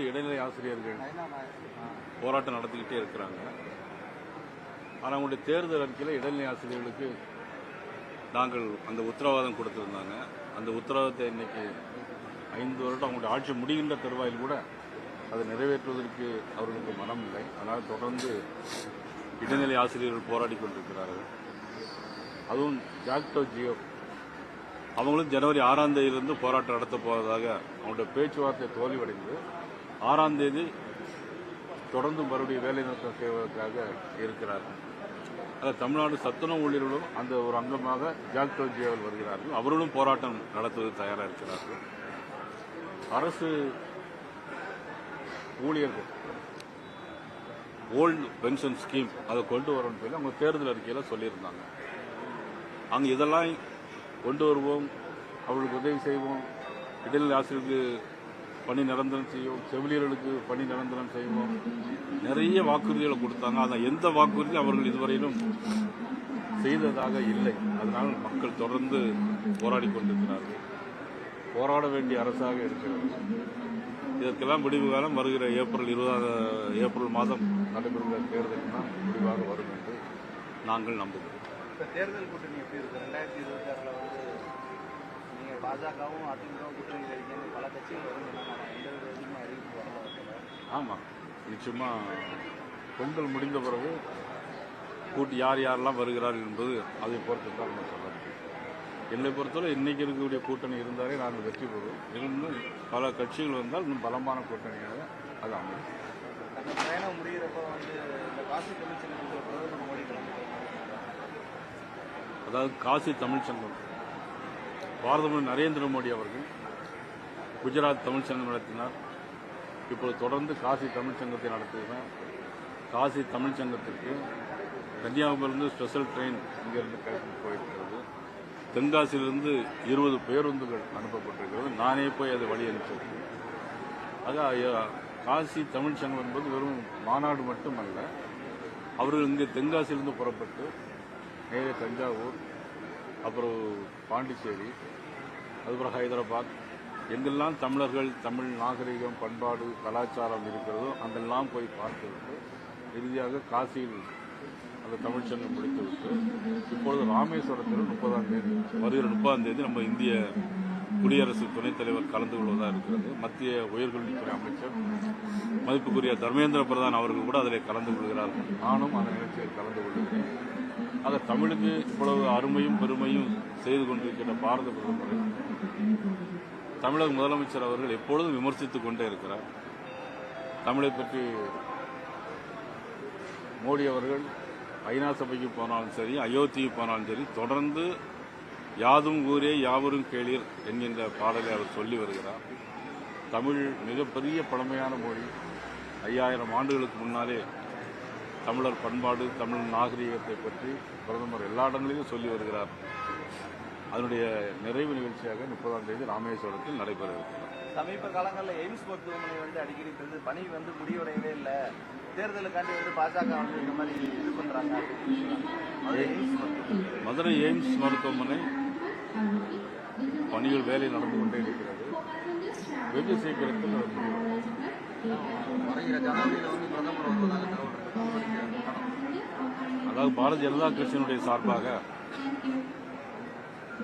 இடைநிலை ஆசிரியர்கள் போராட்டம் நடத்திக்கிட்டே இருக்கிறாங்க. ஆனால் அவங்களுடைய தேர்தல் அறிக்கையில் இடைநிலை ஆசிரியர்களுக்கு நாங்கள் அந்த உத்தரவாதம் கொடுத்துருந்தாங்க. அந்த உத்தரவாதத்தை இன்னைக்கு ஐந்து வருடம் அவங்களுடைய ஆட்சி முடிகின்ற தருவாயில் கூட அதை நிறைவேற்றுவதற்கு அவர்களுக்கு மனம் இல்லை. அதனால் தொடர்ந்து இடைநிலை ஆசிரியர்கள் போராடி கொண்டிருக்கிறார்கள். அதுவும் ஜாக்டோ ஜியோ. அவங்களும் ஜனவரி ஆறாம் தேதியிலிருந்து போராட்டம் நடத்த போவதாக அவங்களுடைய பேச்சுவார்த்தை தோல்வியடைந்து ஆறாம் தேதி தொடர்ந்து மறுபடியும் வேலை நிறுத்தம் செய்வதற்காக இருக்கிறார்கள் அதாவது தமிழ்நாடு சத்துணவு ஊழியர்களும் அந்த ஒரு அங்கமாக ஜாக்டோஜியாவில் வருகிறார்கள். அவர்களும் போராட்டம் நடத்துவது தயாராக இருக்கிறார்கள். அரசு ஊழியர்கள் ஓல்டு பென்ஷன் ஸ்கீம் அதை கொண்டு வரணும்னு சொல்லி அவங்க தேர்தல் அறிக்கையில் சொல்லியிருந்தாங்க. அங்கே இதெல்லாம் கொண்டு வருவோம் அவர்களுக்கு உதவி செய்வோம். இடைநிலை ஆசிரியருக்கு பணி நிரந்தரம் செய்வோம் செவிலியர்களுக்கு பணி நிரந்தரம் செய்வோம். நிறைய வாக்குறுதிகளை கொடுத்தாங்க. ஆனால் எந்த வாக்குறுதி அவர்கள் இதுவரையிலும் செய்ததாக இல்லை. அதனால் மக்கள் தொடர்ந்து போராடி கொண்டிருக்கிறார்கள். போராட வேண்டிய அரசாக இருக்கிறது. இதற்கெல்லாம் முடிவு காலம் வருகிற ஏப்ரல் இருபதாம் ஏப்ரல் மாதம் நடைபெறுகிற தேர்தல் தான் முடிவாக வரும் என்று நாங்கள் நம்புகிறோம். தேர்தல் கூட்டணி எப்படி இருக்கு? பாஜகவும் அதிமுகவும் கூட்டணி இருக்கீங்க பல கட்சிகள் வரும். ஆமாம் நிச்சயமா பொங்கல் முடிந்த பிறகு கூட்டி யார் யாரெல்லாம் வருகிறார்கள் என்பது அதை பொறுத்து தான் நம்ம சொல்ல என்னை பொறுத்தவரை இன்னைக்கு இருக்கக்கூடிய கூட்டணி இருந்தாலே நாங்கள் வெற்றி பெறுவோம் இன்னும் பல கட்சிகள் வந்தால் இன்னும் பலமான கூட்டணியாக அது அமையும். பயணம் முடிகிறப்ப வந்து இந்த காசி கலந்துக்கிறாங்க அதாவது காசி தமிழ்ச் பாரதமன் பாரதமர் நரேந்திர மோடி அவர்கள் குஜராத் தமிழ் சங்கம் நடத்தினார். இப்போது தொடர்ந்து காசி தமிழ் சங்கத்தை நடத்துகிறார் காசி தமிழ் சங்கத்திற்கு கன்னியாகுமரியிலிருந்து ஸ்பெஷல் ட்ரெயின் இங்கிருந்து கிளம்பி போயிருக்கிறது. தென்காசியிலிருந்து இருபது பேருந்துகள் அனுப்பப்பட்டிருக்கிறது. நானே போய் அதை வழி அனுப்பிச்சிருக்கேன். ஆக காசி தமிழ் சங்கம் என்பது வெறும் மாநாடு மட்டுமல்ல. அவர்கள் இங்கே தென்காசியிலிருந்து புறப்பட்டு நேரே தஞ்சாவூர் அப்புறம் பாண்டிச்சேரி அதுக்கப்புறம் ஹைதராபாத். எங்கெல்லாம் தமிழர்கள் தமிழ் நாகரிகம் பண்பாடு கலாச்சாரம் இருக்கிறதோ அங்கெல்லாம் போய் பார்த்துவிட்டு இறுதியாக காசியில் அந்த தமிழ்ச்சங்கம் முடித்துவிட்டு இப்பொழுது ராமேஸ்வரத்தில் முப்பதாம் தேதி வருகிற முப்பதாம் தேதி நம்ம இந்திய குடியரசு துணைத் தலைவர் கலந்து கொள்வதாக இருக்கிறது. மத்திய உயர்கல்வித்துறை அமைச்சர் மதிப்புக்குரிய தர்மேந்திர பிரதான் அவர்கள் கூட அதில் கலந்து கொள்கிறார்கள். நானும் அந்த நிகழ்ச்சியில் கலந்து கொள்கிறேன். ஆக தமிழுக்கு இவ்வளவு அருமையும் பெருமையும் செய்து கொண்டிருக்கிற பாரத பிரதமரை. தமிழக முதலமைச்சர் அவர்கள் எப்பொழுதும் விமர்சித்துக் கொண்டே இருக்கிறார். தமிழை பற்றி மோடி அவர்கள் ஐநா சபைக்கு போனாலும் சரி அயோத்திக்கு போனாலும் சரி தொடர்ந்து யாதும் ஊரே யாவரும் கேளீர் என்கின்ற பாடலை அவர் சொல்லி வருகிறார். தமிழ் மிகப்பெரிய பழமையான மொழி. ஐயாயிரம் ஆண்டுகளுக்கு முன்னாலே தமிழர் பண்பாடு தமிழ் நாகரிகத்தை பற்றி பிரதமர் எல்லா இடங்களிலும் சொல்லி வருகிறார். அதனுடைய நிறைவு நிகழ்ச்சியாக முப்பதாம் தேதி ராமேஸ்வரத்தில் நடைபெற இருக்கிறார் சமீப காலங்களில் எய்ம்ஸ் மருத்துவமனை வந்து அடிக்கடி வந்து பணி வந்து முடிவடையவே இல்லை. தேர்தலுக்காண்டி வந்து பாஜக வந்து இந்த மாதிரி இது பண்ணுறாங்க மதுரை எய்ம்ஸ் மருத்துவமனை பணிகள் வேலை நடந்து கொண்டே இருக்கிறது. வெகு சீக்கிரத்தில். வருகிற ஜனவரியில் வந்து பிரதமர் அதாவது பாரதிய ஜனதா கட்சியினுடைய சார்பாக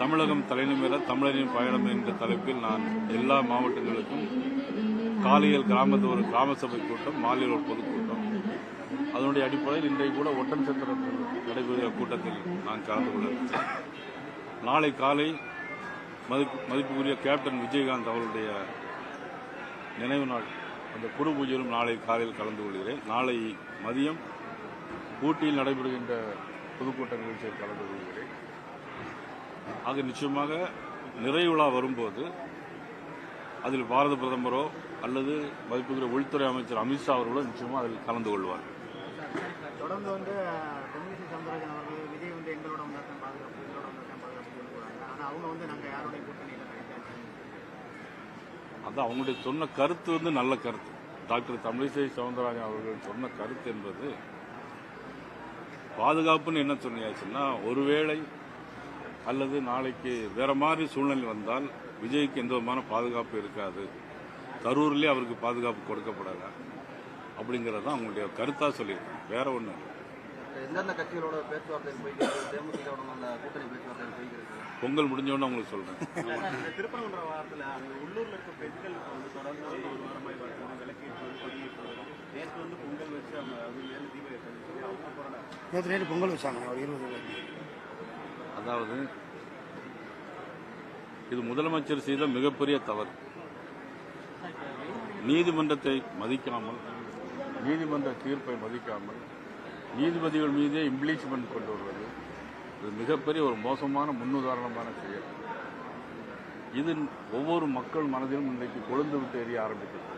தமிழகம் தலைநிமிர தமிழரின் பயணம் என்ற தலைப்பில் நான் எல்லா மாவட்டங்களுக்கும் காலையில் கிராமத்தோறு கிராம சபை கூட்டம் மாலையில் ஒரு பொதுக்கூட்டம் அதனுடைய அடிப்படையில் இன்றைக்கு கூட ஒட்டன் சத்திரத்தில் நடைபெறுகிற கூட்டத்தில் நான் கலந்து கொள்ள நாளை காலை மதிப்பு மதிப்புக்குரிய கேப்டன் விஜயகாந்த் அவருடைய நினைவு நாள். அந்த குரு பூஜையிலும் நாளை காலையில் கலந்து கொள்கிறேன். நாளை மதியம் ஊட்டியில் நடைபெறுகின்ற பொதுக்கூட்ட நிகழ்ச்சியில் கலந்து கொள்கிறேன். ஆக நிச்சயமாக நிறைவு விழா வரும்போது அதில் பாரத பிரதமரோ அல்லது மதிப்புக்குரிய உள்துறை அமைச்சர் அமித்ஷா அவர்களோ நிச்சயமாக அதில் கலந்து கொள்வார் தொடர்ந்து வந்து தமிழிசை சவுந்தரராஜன் அவர்கள் விஜய் வந்து எங்களோட தான் பாதுகாப்பு எங்களோட தான் பாதுகாப்பு கொண்டு போறாங்க. ஆனால் அவங்க வந்து நாங்கள் யாருடைய கூட்டணியில் கிடைக்காது அது அவங்களுடைய சொன்ன கருத்து வந்து நல்ல கருத்து. டாக்டர் தமிழிசை சவுந்தரராஜன் அவர்கள் சொன்ன கருத்து என்பது பாதுகாப்புன்னு என்ன சொன்னியாச்சுன்னா ஒருவேளை அல்லது நாளைக்கு வேற மாதிரி சூழ்நிலை வந்தால் விஜய்க்கு எந்த விதமான பாதுகாப்பு இருக்காது. கரூர்லேயே அவருக்கு பாதுகாப்பு கொடுக்கப்படலை. அப்படிங்கிறது தான் அவங்களுடைய கருத்தாக சொல்லியிருக்காங்க. வேற ஒன்றும் இல்லை. எந்தெந்த கட்சிகளோட பேச்சுவார்த்தை போய்கிறது தேமுதிகவுடன் அந்த கூட்டணி பேச்சுவார்த்தை போய்கிறது பொங்கல் முடிஞ்சோன்னு உங்களுக்கு சொல்கிறேன் திருப்பரங்குன்ற வாரத்தில் அங்கே உள்ளூரில் இருக்க பெண்கள் வந்து தொடர்ந்து வந்து ஒரு வாரமாக பார்க்கணும் விளக்கேற்று நேற்று வந்து பொங்கல் வச்சு அவங்க அவங்க போகிறாங்க நேற்று நைட்டு பொங்கல் வச்சாங்க ஒரு இருபது அதாவது இது முதலமைச்சர் செய்த மிகப்பெரிய தவறு. நீதிமன்றத்தை மதிக்காமல் நீதிமன்ற தீர்ப்பை மதிக்காமல் நீதிபதிகள் மீதே இம்ப்ளீச்மெண்ட் கொண்டு வருவது இது மிகப்பெரிய ஒரு மோசமான முன்னுதாரணமான செயல். இது ஒவ்வொரு மக்கள் மனதிலும் இன்றைக்கு கொழுந்து விட்டு எரிய ஆரம்பித்தது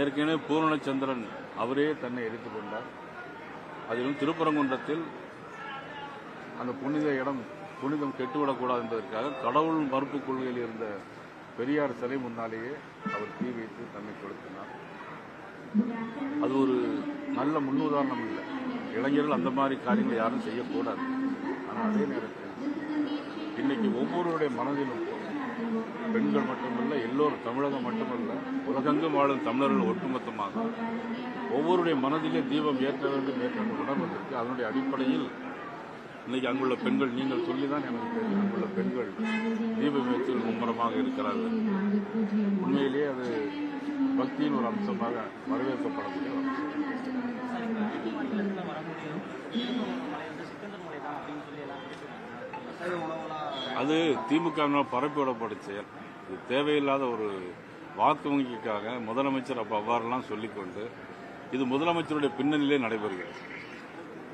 ஏற்கனவே பூரணச்சந்திரன் அவரே தன்னை எரித்துக் கொண்டார். அதிலும் திருப்பரங்குன்றத்தில் அந்த புனித இடம் புனிதம் கெட்டுவிடக்கூடாது என்பதற்காக கடவுள் மறுப்பு கொள்கையில் இருந்த பெரியார் சிலை முன்னாலேயே அவர் தீ வைத்து தன்னை கொளுத்தினார். அது ஒரு நல்ல முன்னுதாரணம் இல்லை. இளைஞர்கள் அந்த மாதிரி காரியங்களை யாரும் செய்யக்கூடாது. ஆனால் அதே நேரத்தில் இன்னைக்கு ஒவ்வொருவருடைய மனதிலும் பெண்கள் மட்டுமல்ல எல்லோரும் தமிழகம் மட்டுமல்ல உலகெங்கும் வாழும் தமிழர்கள் ஒட்டுமொத்தமாக ஒவ்வொருடைய மனதிலே தீபம் ஏற்ற வேண்டும் ஏற்ற வேண்டும் உணர்வு அதனுடைய அடிப்படையில் இன்னைக்கு அங்குள்ள பெண்கள் நீங்கள் சொல்லிதான் எனக்கு தெரியும் அங்குள்ள பெண்கள் தீப முயற்சியில் மும்முரமாக இருக்கிறார்கள். உண்மையிலேயே அது பக்தியின் ஒரு அம்சமாக வரவேற்கப்படக்கூடிய ஒரு அம்சம். அது திமுக பரப்பி விடப்பட்ட செயல். இது தேவையில்லாத ஒரு வாக்கு வங்கிக்காக முதலமைச்சர் அப்போ அவ்வாறெல்லாம் சொல்லிக்கொண்டு இது முதலமைச்சருடைய பின்னணியிலே நடைபெறுகிறது.